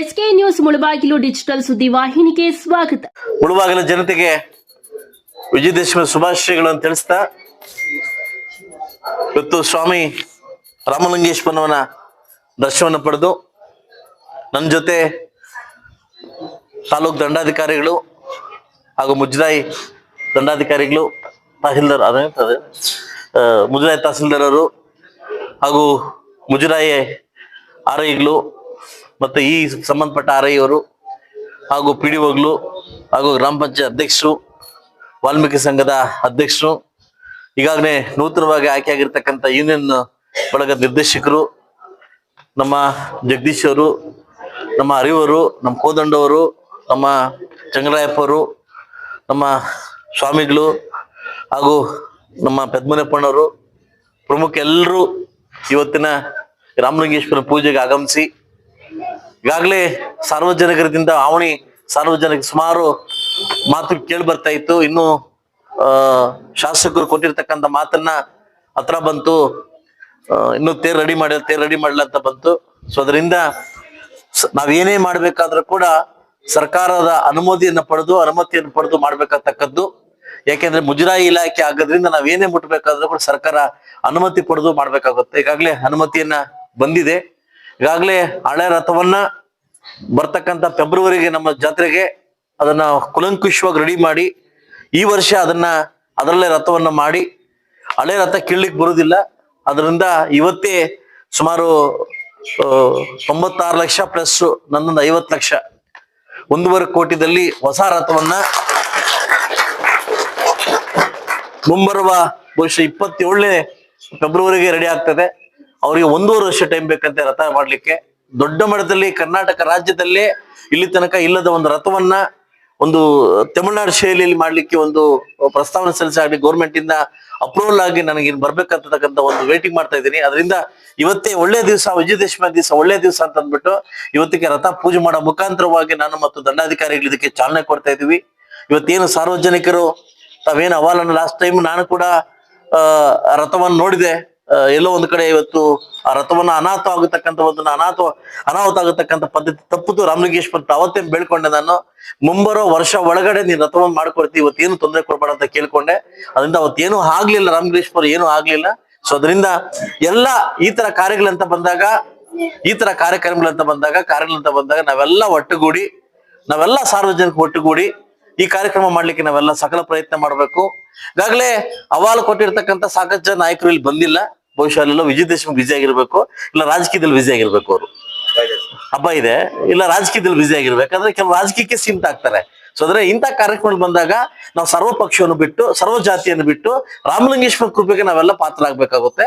SK news Mulbagal digital ಸುದ್ದಿ ವಾಹಿನಿಗೆ ಸ್ವಾಗತ. ಮುಳುಬಾಗಿಲ ಜನತೆಗೆ ವಿಜಯದಶಮಿ ಶುಭಾಶಯಗಳನ್ನು ತಿಳಿಸ್ತಾ, ಇವತ್ತು ಸ್ವಾಮಿ ರಾಮಲಿಂಗೇಶ್ವರನವನ ದರ್ಶನವನ್ನು ಪಡೆದು ನನ್ನ ಜೊತೆ ತಾಲೂಕು ದಂಡಾಧಿಕಾರಿಗಳು ಹಾಗೂ ಮುಜರಾಯಿ ದಂಡಾಧಿಕಾರಿಗಳು ತಹಸೀಲ್ದಾರ್ ಅದೇ ಮುಜರಾಯಿ ತಹಸೀಲ್ದಾರ್ ಅವರು ಹಾಗೂ ಮುಜರಾಯಿ ಆರೈಗಳು ಮತ್ತು ಈ ಸಂಬಂಧಪಟ್ಟ ಆರ್ ಐ ಅವರು ಹಾಗೂ ಪಿ ಡಿ ಹಾಗೂ ಗ್ರಾಮ ಪಂಚಾಯತ್ ಅಧ್ಯಕ್ಷರು, ವಾಲ್ಮೀಕಿ ಸಂಘದ ಅಧ್ಯಕ್ಷರು, ಈಗಾಗಲೇ ನೂತನವಾಗಿ ಆಯ್ಕೆಯಾಗಿರ್ತಕ್ಕಂಥ ಯೂನಿಯನ್ ಒಳಗ ನಿರ್ದೇಶಕರು, ನಮ್ಮ ಜಗದೀಶ್ ಅವರು, ನಮ್ಮ ಅರಿವರು, ನಮ್ಮ ಕೋದಂಡವರು ನಮ್ಮ ಚಂಗರಾಯಪ್ಪ ಅವರು, ನಮ್ಮ ಸ್ವಾಮಿಗಳು ಹಾಗೂ ನಮ್ಮ ಪದ್ಮನಪ್ಪಣ್ಣವರು ಪ್ರಮುಖ ಎಲ್ಲರೂ ಇವತ್ತಿನ ರಾಮಲಿಂಗೇಶ್ವರ ಪೂಜೆಗೆ ಆಗಮಿಸಿ ಈಗಾಗಲೇ ಸಾರ್ವಜನಿಕರಿಂದ ಆವಣಿ ಸಾರ್ವಜನಿಕ ಸುಮಾರು ಮಾತು ಕೇಳಿ ಬರ್ತಾ ಇತ್ತು. ಇನ್ನು ಶಾಸಕರು ಕೊಟ್ಟಿರ್ತಕ್ಕಂಥ ಮಾತನ್ನ ಹತ್ರ ಬಂತು. ಇನ್ನು ತೇರ್ ರೆಡಿ ಮಾಡಿ, ತೇರ್ ರೆಡಿ ಮಾಡಲ ಅಂತ ಬಂತು. ಸೊ ಅದರಿಂದ ನಾವೇನೇ ಮಾಡ್ಬೇಕಾದ್ರೂ ಕೂಡ ಸರ್ಕಾರದ ಅನುಮತಿಯನ್ನು ಪಡೆದು ಅನುಮತಿಯನ್ನು ಪಡೆದು ಮಾಡ್ಬೇಕಾಗ್ತಕ್ಕದ್ದು. ಯಾಕೆಂದ್ರೆ ಮುಜರಾಯಿ ಇಲಾಖೆ ಆಗೋದ್ರಿಂದ ನಾವೇನೇ ಮುಟ್ಬೇಕಾದ್ರೂ ಕೂಡ ಸರ್ಕಾರ ಅನುಮತಿ ಪಡೆದು ಮಾಡ್ಬೇಕಾಗುತ್ತೆ. ಈಗಾಗಲೇ ಅನುಮತಿಯನ್ನ ಬಂದಿದೆ. ಈಗಾಗಲೇ ಹಳೆ ರಥವನ್ನ ಬರ್ತಕ್ಕಂಥ ಫೆಬ್ರವರಿಗೆ ನಮ್ಮ ಜಾತ್ರೆಗೆ ಅದನ್ನ ಕುಲಂಕುಷವಾಗಿ ರೆಡಿ ಮಾಡಿ, ಈ ವರ್ಷ ಅದನ್ನ ಅದರಲ್ಲೇ ರಥವನ್ನ ಮಾಡಿ, ಹಳೆ ರಥ ಕೀಳ್ಲಿಕ್ಕೆ ಬರುವುದಿಲ್ಲ ಅದರಿಂದ ಇವತ್ತೇ ಸುಮಾರು ತೊಂಬತ್ತಾರು ಲಕ್ಷ ಪ್ಲಸ್ ನನ್ನೊಂದು ಐವತ್ತು ಲಕ್ಷ. ಒಂದೂವರೆ ಕೋಟಿದಲ್ಲಿ ಹೊಸ ರಥವನ್ನ ಮುಂಬರುವ ವರ್ಷ ಇಪ್ಪತ್ತೇಳನೇ ಫೆಬ್ರವರಿಗೆ ರೆಡಿ ಆಗ್ತದೆ. ಅವರಿಗೆ ಒಂದೂವರೆ ವರ್ಷ ಟೈಮ್ ಬೇಕಂತೆ ರಥ ಮಾಡ್ಲಿಕ್ಕೆ. ದೊಡ್ಡ ಮಟ್ಟದಲ್ಲಿ ಕರ್ನಾಟಕ ರಾಜ್ಯದಲ್ಲೇ ಇಲ್ಲಿ ತನಕ ಇಲ್ಲದ ಒಂದು ರಥವನ್ನ ಒಂದು ತಮಿಳುನಾಡು ಶೈಲಿಯಲ್ಲಿ ಮಾಡ್ಲಿಕ್ಕೆ ಒಂದು ಪ್ರಸ್ತಾವನೆ ಸಲ್ಲಿಸಾಗಲಿ ಗೌರ್ಮೆಂಟ್ ಇಂದ ಅಪ್ರೂವಲ್ ಆಗಿ ನನಗೆ ಇನ್ನು ಬರ್ಬೇಕಂತಕ್ಕಂಥ ಒಂದು ವೇಟಿಂಗ್ ಮಾಡ್ತಾ ಇದ್ದೀನಿ. ಅದರಿಂದ ಇವತ್ತೇ ಒಳ್ಳೆ ದಿವಸ ವಿಜಯದಶಮಿ ದಿವಸ ಒಳ್ಳೆ ದಿವಸ ಅಂತ ಅಂದ್ಬಿಟ್ಟು ಇವತ್ತಿಗೆ ರಥ ಪೂಜೆ ಮಾಡೋ ಮುಖಾಂತರವಾಗಿ ನಾನು ಮತ್ತು ದಂಡಾಧಿಕಾರಿಗಳು ಇದಕ್ಕೆ ಚಾಲನೆ ಕೊಡ್ತಾ ಇದ್ದೀವಿ. ಇವತ್ತೇನು ಸಾರ್ವಜನಿಕರು ತಾವೇನು ಅಹವಾಲನ್ನು ಲಾಸ್ಟ್ ಟೈಮ್ ನಾನು ಕೂಡ ರಥವನ್ನು ನೋಡಿದೆ. ಎಲ್ಲೋ ಒಂದ್ ಕಡೆ ಇವತ್ತು ಆ ರಥವನ್ನ ಅನಾಥ ಆಗತಕ್ಕಂಥ ಒಂದು ಅನಾಥ ಅನಾಹುತ ಆಗತಕ್ಕಂಥ ಪದ್ಧತಿ ತಪ್ಪುದು ರಾಮಲಿಂಗೇಶ್ವರ ಅವತ್ತೇ ಬೇಳ್ಕೊಂಡೆ ನಾನು, ಮುಂಬರೋ ವರ್ಷ ಒಳಗಡೆ ನೀನ್ ರಥವನ್ನ ಇವತ್ತು ಇವತ್ತೇನು ತೊಂದರೆ ಕೊಡ್ಬೇಡ ಅಂತ ಕೇಳ್ಕೊಂಡೆ. ಅದರಿಂದ ಅವತ್ತೇನು ಆಗ್ಲಿಲ್ಲ, ರಾಮಲಿಂಗೇಶ್ವರ ಏನು ಆಗ್ಲಿಲ್ಲ. ಸೊ ಅದರಿಂದ ಎಲ್ಲ ಈ ತರ ಕಾರ್ಯಗಳಂತ ಬಂದಾಗ, ಈ ತರ ಕಾರ್ಯಕ್ರಮಗಳಂತ ಬಂದಾಗ, ಕಾರ್ಯಗಳಂತ ಬಂದಾಗ ನಾವೆಲ್ಲ ಒಟ್ಟುಗೂಡಿ, ನಾವೆಲ್ಲ ಸಾರ್ವಜನಿಕ ಒಟ್ಟುಗೂಡಿ ಈ ಕಾರ್ಯಕ್ರಮ ಮಾಡ್ಲಿಕ್ಕೆ ನಾವೆಲ್ಲ ಸಕಲ ಪ್ರಯತ್ನ ಮಾಡ್ಬೇಕು. ಈಗಾಗಲೇ ಅವಾಲು ಕೊಟ್ಟಿರ್ತಕ್ಕಂಥ ಸಾಕಷ್ಟು ಜನ ನಾಯಕರು ಇಲ್ಲಿ ಬಂದಿಲ್ಲ. ಬಹುಶಃ ಅಲ್ಲೆಲ್ಲ ವಿಜಯದಶಮಿ ಬಿಜಿ ಆಗಿರ್ಬೇಕು, ಇಲ್ಲ ರಾಜಕೀಯದಲ್ಲಿ ಬಿಜಿ ಆಗಿರ್ಬೇಕು ಅವರು. ಹಬ್ಬ ಇದೆ, ಇಲ್ಲ ರಾಜಕೀಯದಲ್ಲಿ ಬಿಜಿ ಆಗಿರ್ಬೇಕು, ಅಂದ್ರೆ ಕೆಲವು ರಾಜಕೀಯಕ್ಕೆ ಸೀಮಿತ ಆಗ್ತಾರೆ. ಸೊ ಅಂದ್ರೆ ಇಂಥ ಕಾರ್ಯಕ್ರಮಗಳು ಬಂದಾಗ ನಾವು ಸರ್ವ ಪಕ್ಷವನ್ನು ಬಿಟ್ಟು, ಸರ್ವ ಜಾತಿಯನ್ನು ಬಿಟ್ಟು ರಾಮಲಿಂಗೇಶ್ವರ ಕೃಪೆಗೆ ನಾವೆಲ್ಲ ಪಾತ್ರ ಆಗ್ಬೇಕಾಗುತ್ತೆ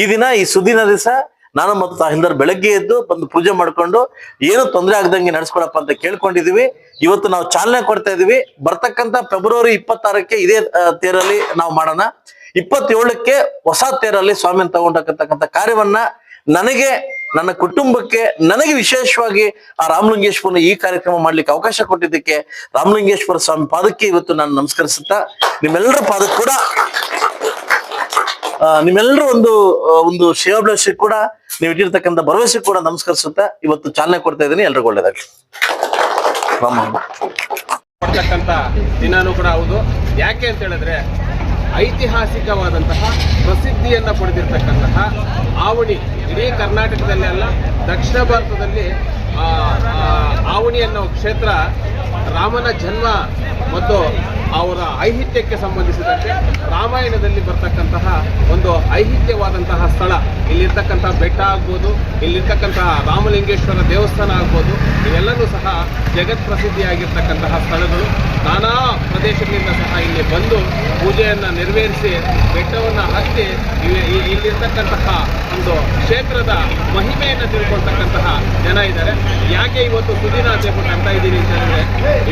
ಈ ದಿನ ಈ ಸುದ್ದಿನ ದಿವಸ ನಾನು ಮತ್ತು ತಾಹಿಂದರ್ ಬೆಳಗ್ಗೆ ಎದ್ದು ಬಂದು ಪೂಜೆ ಮಾಡ್ಕೊಂಡು, ಏನು ತೊಂದರೆ ಆಗದಂಗೆ ನಡೆಸ್ಕೊಡಪ್ಪ ಅಂತ ಕೇಳ್ಕೊಂಡಿದೀವಿ. ಇವತ್ತು ನಾವು ಚಾಲನೆ ಕೊಡ್ತಾ ಇದೀವಿ. ಬರ್ತಕ್ಕಂತ ಫೆಬ್ರವರಿ ಇಪ್ಪತ್ತಾರಕ್ಕೆ ಇದೇ ತೇರಲ್ಲಿ ನಾವು ಮಾಡೋಣ. ಇಪ್ಪತ್ತೇಳಕ್ಕೆ ಹೊಸ ತೇರಲ್ಲಿ ಸ್ವಾಮಿಯನ್ನು ತಗೊಂಡಕ್ಕಂತಕ್ಕಂಥ ಕಾರ್ಯವನ್ನ ನನಗೆ, ನನ್ನ ಕುಟುಂಬಕ್ಕೆ, ನನಗೆ ವಿಶೇಷವಾಗಿ ಆ ರಾಮಲಿಂಗೇಶ್ವರನ ಈ ಕಾರ್ಯಕ್ರಮ ಮಾಡ್ಲಿಕ್ಕೆ ಅವಕಾಶ ಕೊಟ್ಟಿದ್ದಕ್ಕೆ ರಾಮಲಿಂಗೇಶ್ವರ ಸ್ವಾಮಿ ಪಾದಕ್ಕೆ ಇವತ್ತು ನಾನು ನಮಸ್ಕರಿಸುತ್ತಾ, ನಿಮ್ಮೆಲ್ಲರ ಪಾದಕ್ಕೆ ಕೂಡ ನಿಮ್ಮೆಲ್ಲರೂ ಒಂದು ಒಂದು ಶಿವಾಭಿಲಾಷಿ ಕೂಡ, ನೀವು ಇಟ್ಟಿರ್ತಕ್ಕಂಥ ಭರವಸೆ ಕೂಡ ನಮಸ್ಕರಿಸುತ್ತಾ ಇವತ್ತು ಚಾಲನೆ ಕೊಡ್ತಾ ಇದ್ದೀನಿ ಎಲ್ರಿಗೂ ಒಳ್ಳೇದಾಗ್ಲಿ ರಾಮ ಕೊಡ್ತಕ್ಕಂಥ ದಿನಾನೂ ಕೂಡ ಹೌದು. ಯಾಕೆ ಅಂತ ಹೇಳಿದ್ರೆ, ಐತಿಹಾಸಿಕವಾದಂತಹ ಪ್ರಸಿದ್ಧಿಯನ್ನು ಪಡೆದಿರ್ತಕ್ಕಂತಹ ಆವಣಿ, ಇಡೀ ಕರ್ನಾಟಕದಲ್ಲಿ ಅಲ್ಲ, ದಕ್ಷಿಣ ಭಾರತದಲ್ಲಿ ಆವಣಿ ಅನ್ನೋ ಕ್ಷೇತ್ರ ರಾಮನ ಜನ್ಮ ಮತ್ತು ಅವರ ಐಹಿತ್ಯಕ್ಕೆ ಸಂಬಂಧಿಸಿದಂತೆ ರಾಮಾಯಣದಲ್ಲಿ ಬರ್ತಕ್ಕಂತಹ ಒಂದು ಐಹಿತ್ಯವಾದಂತಹ ಸ್ಥಳ. ಇಲ್ಲಿರ್ತಕ್ಕಂತಹ ಬೆಟ್ಟ ಆಗ್ಬೋದು, ಇಲ್ಲಿರ್ತಕ್ಕಂತಹ ರಾಮಲಿಂಗೇಶ್ವರ ದೇವಸ್ಥಾನ ಆಗ್ಬೋದು, ಇವೆಲ್ಲನೂ ಸಹ ಜಗತ್ ಪ್ರಸಿದ್ಧಿಯಾಗಿರ್ತಕ್ಕಂತಹ ಸ್ಥಳಗಳು. ನಾನಾ ಪ್ರದೇಶಗಳಿಂದ ಸಹ ಇಲ್ಲಿ ಬಂದು ಪೂಜೆಯನ್ನು ನೆರವೇರಿಸಿ ಬೆಟ್ಟವನ್ನು ಹತ್ತಿ ಇಲ್ಲಿರ್ತಕ್ಕಂತಹ ಒಂದು ಕ್ಷೇತ್ರದ ಮಹಿಮೆಯನ್ನು ತಿಳ್ಕೊಳ್ತಕ್ಕಂತಹ ಜನ ಇದ್ದಾರೆ. ಯಾಕೆ ಇವತ್ತು ಸುದಿನ ಅಂತ ಇದ್ದೀನಿ ಅಂತ ಹೇಳಿದ್ರೆ,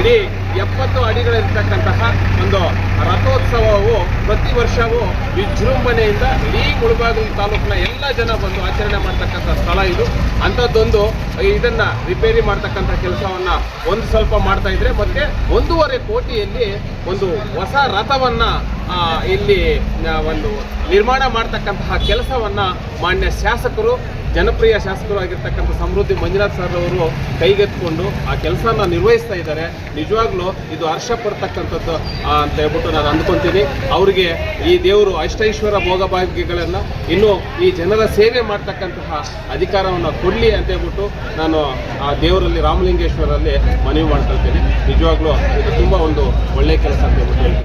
ಇಡೀ ಎಪ್ಪತ್ತು ಅಡಿಗಳಿರ್ತಕ್ಕಂತಹ ಒಂದು ರಥೋತ್ಸವವು, ಪ್ರತಿ ವರ್ಷವೂ ವಿಜೃಂಭಣೆಯಿಂದ ಇಡೀ ಮುಳಬಾಗಿಲು ತಾಲೂಕಿನ ಎಲ್ಲ ಜನ ಬಂದು ಆಚರಣೆ ಮಾಡ್ತಕ್ಕಂಥ ಸ್ಥಳ ಇದು. ಅಂಥದ್ದೊಂದು ಇದನ್ನ ರಿಪೇರಿ ಮಾಡ್ತಕ್ಕಂಥ ಕೆಲಸವನ್ನ ಒಂದು ಸ್ವಲ್ಪ ಮಾಡ್ತಾ ಇದ್ರೆ ಮತ್ತೆ ಒಂದೂವರೆ ಕೋಟಿಯಲ್ಲಿ ಒಂದು ಹೊಸ ರಥವನ್ನ ಇಲ್ಲಿ ಒಂದು ನಿರ್ಮಾಣ ಮಾಡ್ತಕ್ಕಂತಹ ಕೆಲಸವನ್ನ ಮಾನ್ಯ ಶಾಸಕರು ಜನಪ್ರಿಯ ಶಾಸಕರು ಆಗಿರ್ತಕ್ಕಂಥ ಸಮೃದ್ಧಿ ಮಂಜುನಾಥ್ ಸರ್ ಅವರು ಕೈಗೆತ್ತಿಕೊಂಡು ಆ ಕೆಲಸನ ನಿರ್ವಹಿಸ್ತಾ ಇದ್ದಾರೆ. ನಿಜವಾಗ್ಲೂ ಇದು ಹರ್ಷ ಪಡ್ತಕ್ಕಂಥದ್ದು ಅಂತ ಹೇಳ್ಬಿಟ್ಟು ನಾನು ಅಂದ್ಕೊಂತೀನಿ. ಅವರಿಗೆ ಈ ದೇವರು ಅಷ್ಟೈಶ್ವರ ಭೋಗಭಾಗ್ಯಗಳನ್ನು ಇನ್ನು ಈ ಜನರ ಸೇವೆ ಮಾಡ್ತಕ್ಕಂತಹ ಅಧಿಕಾರವನ್ನು ಕೊಡಲಿ ಅಂತ ಹೇಳ್ಬಿಟ್ಟು ನಾನು ಆ ದೇವರಲ್ಲಿ ರಾಮಲಿಂಗೇಶ್ವರಲ್ಲಿ ಮನವಿ ಮಾಡ್ಕೊಳ್ತೀನಿ. ನಿಜವಾಗ್ಲೂ ಇದು ತುಂಬ ಒಂದು ಒಳ್ಳೆಯ ಕೆಲಸ ಅಂತ ಹೇಳ್ಬಿಟ್ಟು